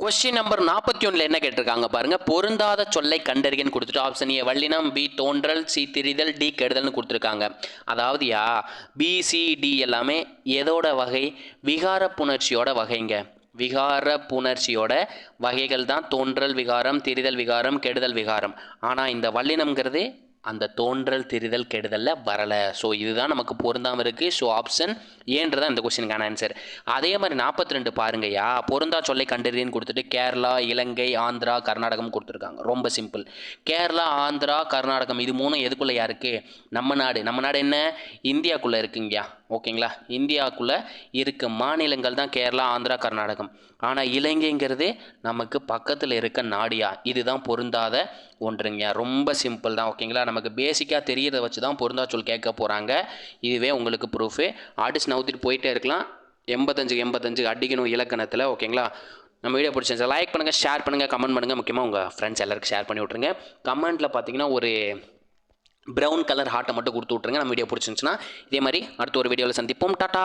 Question number நாற்பத்தி ஒன்றில் என்ன கேட்டிருக்காங்க பாருங்க. பொருந்தாத சொல்லை கண்டறியன்னு கொடுத்துட்டு ஆப்ஷன் ஏ வல்லினம் பி தோன்றல் சி திரிதல் டி கெடுதல்னு கொடுத்துருக்காங்க. அதாவது யா பிசிடி எல்லாமே எதோட வகை? விகார புணர்ச்சியோட வகைங்க. விகார புணர்ச்சியோட வகைகள் தான் தோன்றல் விகாரம் திரிதல் விகாரம் கெடுதல் விகாரம். ஆனால் இந்த வல்லினம்ங்கிறது அந்த தோன்றல் திரிதல் கெடுதலில் வரலை. ஸோ இதுதான் நமக்கு பொருந்தாமல் இருக்குது ஸோ ஆப்ஷன் ஏன்றதான் இந்த கொஸ்டினுக்கான ஆன்சர் அதே மாதிரி நாற்பத்தி ரெண்டு பாருங்கய்யா. பொருந்தா சொல்லை கண்டறியன்னு கொடுத்துட்டு கேரளா இலங்கை ஆந்திரா கர்நாடகம் கொடுத்துருக்காங்க. ரொம்ப சிம்பிள் கேரளா ஆந்திரா கர்நாடகம் இது மூணும் எதுக்குள்ளேயா இருக்குது நம்ம நாடு. நம்ம நாடு என்ன? இந்தியாக்குள்ளே இருக்குங்கய்யா. ஓகேங்களா? இந்தியாவுக்குள்ளே இருக்க மாநிலங்கள் தான் கேரளா ஆந்திரா கர்நாடகம். ஆனால் இலங்கைங்கிறது நமக்கு பக்கத்தில் இருக்க நாடியா? இதுதான் பொருந்தாத ஒன்றுங்க. ரொம்ப சிம்பிள் தான் ஓகேங்களா? நமக்கு பேசிக்காக தெரியறத வச்சு தான் பொருந்தா சொல் கேட்க போகிறாங்க இதுவே உங்களுக்கு ப்ரூஃபு ஆர்டிஸ்ட் நவுத்திட்டு போயிட்டே இருக்கலாம். எண்பத்தஞ்சு எண்பத்தஞ்சு அடிக்கணும் இலக்கணத்தில் ஓகேங்களா? நம்ம வீடியோ பிடிச்சிருந்துச்சு? லைக் பண்ணுங்கள் ஷேர் பண்ணுங்கள் கமெண்ட் பண்ணுங்கள் முக்கியமாக உங்கள் ஃப்ரெண்ட்ஸ் எல்லாருக்கும் ஷேர் பண்ணி விட்ருங்க கமெண்ட்டில் பார்த்தீங்கன்னா ஒரு ப்ரௌன் கலர் ஹார்ட்டை மட்டும் கொடுத்து விட்ருங்க நம்ம வீடியோ பிடிச்சிருந்துச்சுன்னா இதே மாதிரி அடுத்த ஒரு வீடியோவில் சந்திப்போம். டாட்டா